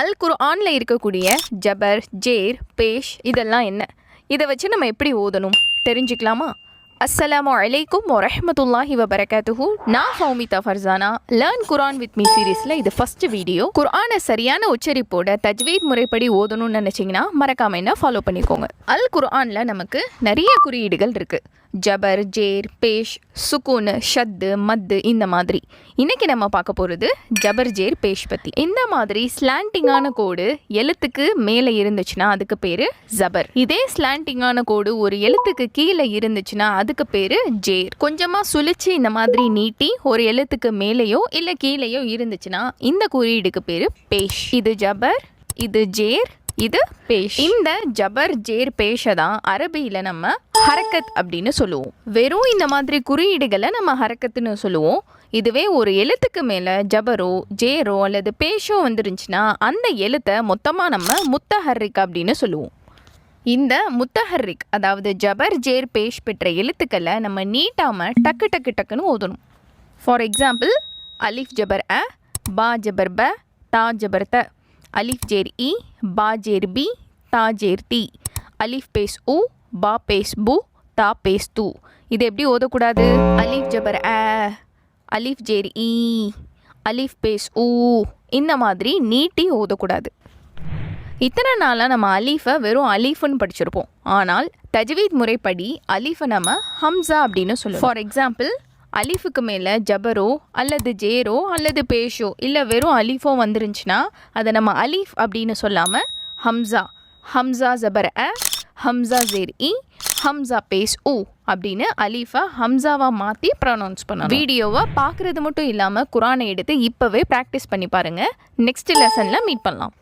அல் குர்ஆனில் இருக்கக்கூடிய ஜபர் ஜேர் பேஷ் இதெல்லாம் என்ன? இதை வச்சு நம்ம எப்படி ஓதணும்? தெரிஞ்சுக்கலாமா? அஸ்லாம் அலைக்கும் வரமத்துல்லாஹி வபரகாத்துஹு. நான் Fowmitha Farsana. Learn Quran with me சீரீஸில் இது ஃபர்ஸ்ட் வீடியோ. குர்ஆனை சரியான உச்சரிப்போட தஜ்வீத் முறைப்படி ஓதணும்னு நினச்சிங்கன்னா மறக்காம என்ன ஃபாலோ பண்ணிக்கோங்க. அல் குர்ஆனில் நமக்கு நிறைய குறியீடுகள் இருக்குது ஜபர் ஜேர் பேஷ் சுக்கூனு ஷத்து மத்து இந்த மாதிரி. இன்னைக்கு நம்ம பார்க்க போகிறது ஜபர் ஜேர் பேஷ் பற்றி இந்த மாதிரி ஸ்லாண்டிங்கான கோடு எழுத்துக்கு மேலே இருந்துச்சுன்னா அதுக்கு பேர் ஜபர். இதே ஸ்லாண்டிங்கான கோடு ஒரு எழுத்துக்கு கீழே இருந்துச்சுன்னா அதுக்கு பேர் ஜேர். கொஞ்சமாக சுழிச்சு இந்த மாதிரி நீட்டி ஒரு எழுத்துக்கு மேலேயோ இல்லை கீழேயோ இருந்துச்சுன்னா இந்த குறியீடுக்கு பேர் பேஷ். இது ஜபர் இது ஜேர் இது பேஷ். இந்த ஜபர் ஜேர் பேஷை தான் அரபியில் நம்ம ஹரக்கத் அப்படின்னு சொல்லுவோம். வெறும் இந்த மாதிரி குறியீடுகளை நம்ம ஹரக்கத்துன்னு சொல்லுவோம். இதுவே ஒரு எழுத்துக்கு மேலே ஜபரோ ஜேரோ அல்லது பேஷோ வந்துருந்துச்சுன்னா அந்த எழுத்தை மொத்தமாக நம்ம முத்தஹர்ரிக் அப்படின்னு சொல்லுவோம். இந்த முத்தஹர்ரிக் அதாவது ஜபர் ஜேர் பேஷ் பெற்ற எழுத்துக்களை நம்ம நீட்டாமல் டக்கு டக்கு டக்குன்னு ஓதணும். ஃபார் எக்ஸாம்பிள் அலிஃப் ஜபர் அ பா ஜபர் ப தா ஜபர் த. அலிஃப் ஜேர் இ பா ஜேர் பி தா ஜேர் தி. அலிஃப் பேஸ் உ பா பேஸ்பு தா பேஸ்து இது எப்படி ஓதக்கூடாது? அலிஃப் ஜபர் ஆ அலிஃப் ஜேர் இ அலிஃப் பேஸ் ஊ. இந்த மாதிரி நீட்டி ஓதக்கூடாது. இத்தனை நாளாக நம்ம அலீஃபை வெறும் அலீஃப்னு படிச்சிருப்போம். ஆனால் தஜ்வீத் முறைப்படி அலீஃபை நம்ம ஹம்சா அப்படின்னு சொல்லுவோம். ஃபார் எக்ஸாம்பிள் அலீஃபுக்கு மேலே ஜபரோ அல்லது ஜேரோ அல்லது பேஷோ இல்லை வெறும் அலீஃபோ வந்துருந்துச்சுன்னா அதை நம்ம அலீஃப் அப்படின்னு சொல்லாமல் ஹம்சா ஹம்சா ஜபர் அ ஹம்சா ஜேர் இ ஹம்சா பேஸ் ஊ அப்படின்னு அலீஃபை ஹம்சாவாக மாற்றி ப்ரொனவுன்ஸ் பண்ணணும். வீடியோவை பார்க்குறது மட்டும் இல்லாமல் குரானை எடுத்து இப்போவே ப்ராக்டிஸ் பண்ணி பாருங்கள் நெக்ஸ்ட் லெசனில் மீட் பண்ணலாம்.